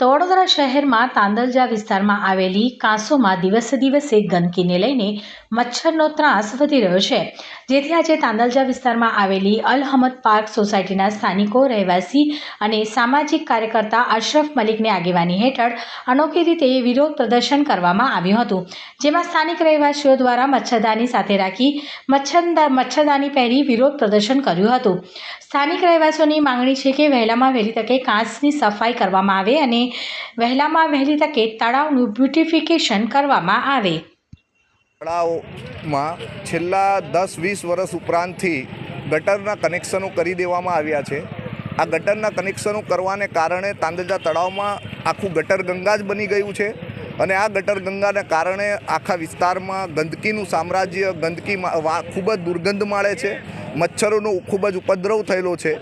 તો વડોદરા શહેરમાં તાંદલજા વિસ્તારમાં આવેલી કાંસોમાં દિવસે દિવસે ગંદકીને લઈને મચ્છરનો ત્રાસ વધી રહ્યો છે. જેથી આજે તાંદલજા વિસ્તારમાં આવેલી અલહમદ પાર્ક સોસાયટીના સ્થાનિકો, રહેવાસી અને સામાજિક કાર્યકર્તા અશરફ મલિકની આગેવાની હેઠળ અનોખી રીતે વિરોધ પ્રદર્શન કરવામાં આવ્યું હતું, જેમાં સ્થાનિક રહેવાસીઓ દ્વારા મચ્છરદાની સાથે રાખી મચ્છરદા, મચ્છરદાની પહેરી વિરોધ પ્રદર્શન કર્યું હતું. સ્થાનિક રહેવાસીઓની માંગણી છે કે વહેલામાં વહેલી તકે કાંસની સફાઈ કરવામાં આવે અને વહેલામાં વહેલી તકે તળાવનું બ્યુટિફિકેશન કરવામાં આવે. તળાવમાં છેલ્લા દસ વીસ વર્ષ ઉપરાંતથી ગટરના કનેક્શનો કરી દેવામાં આવ્યા છે. આ ગટરના કનેક્શનો કરવાને કારણે તાંદજા તળાવમાં આખું ગટર ગંગા જ બની ગયું છે અને આ ગટર ગંગાને કારણે આખા વિસ્તારમાં ગંદકીનું સામ્રાજ્ય, ગંદકી ખૂબ જ દુર્ગંધ માળે છે. મચ્છરોનો ખૂબ જ ઉપદ્રવ થયેલો છે.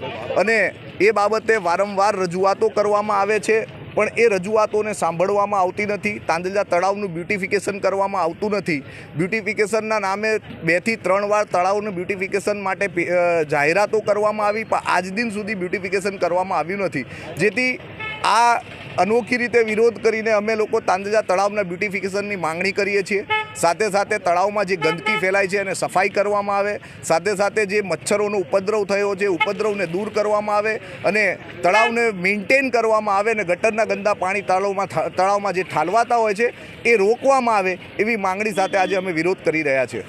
અને એ બાબતે વારંવાર રજૂઆતો કરવામાં આવે છે. પણ એ રજૂઆતોને સાંભળવામાં આવતી નથી. તાંદલજા તળાવનું બ્યુટિફિકેશન કરવામાં આવતું નથી. બ્યુટિફિકેશનના નામે બેથી ત્રણ વાર તળાવનું બ્યુટિફિકેશન માટે જાહેરાતો કરવામાં આવી, પણ આજ દિન સુધી બ્યુટિફિકેશન કરવામાં આવ્યું નથી. જેથી આ અનોખી રીતે વિરોધ કરીને અમે લોકો તાંદજા તળાવના બ્યુટિફિકેશનની માંગણી કરીએ છીએ. સાથે સાથે તળાવમાં જે ગંદકી ફેલાય છે એને સફાઈ કરવામાં આવે. સાથે સાથે જે મચ્છરોનો ઉપદ્રવ થયો છે ઉપદ્રવને દૂર કરવામાં આવે અને તળાવને મેન્ટેન કરવામાં આવે અને ગટરના ગંદા પાણી તળાવમાં તળાવમાં જે ઠાલવાતા હોય છે એ રોકવામાં આવે એવી માંગણી સાથે આજે અમે વિરોધ કરી રહ્યા છીએ.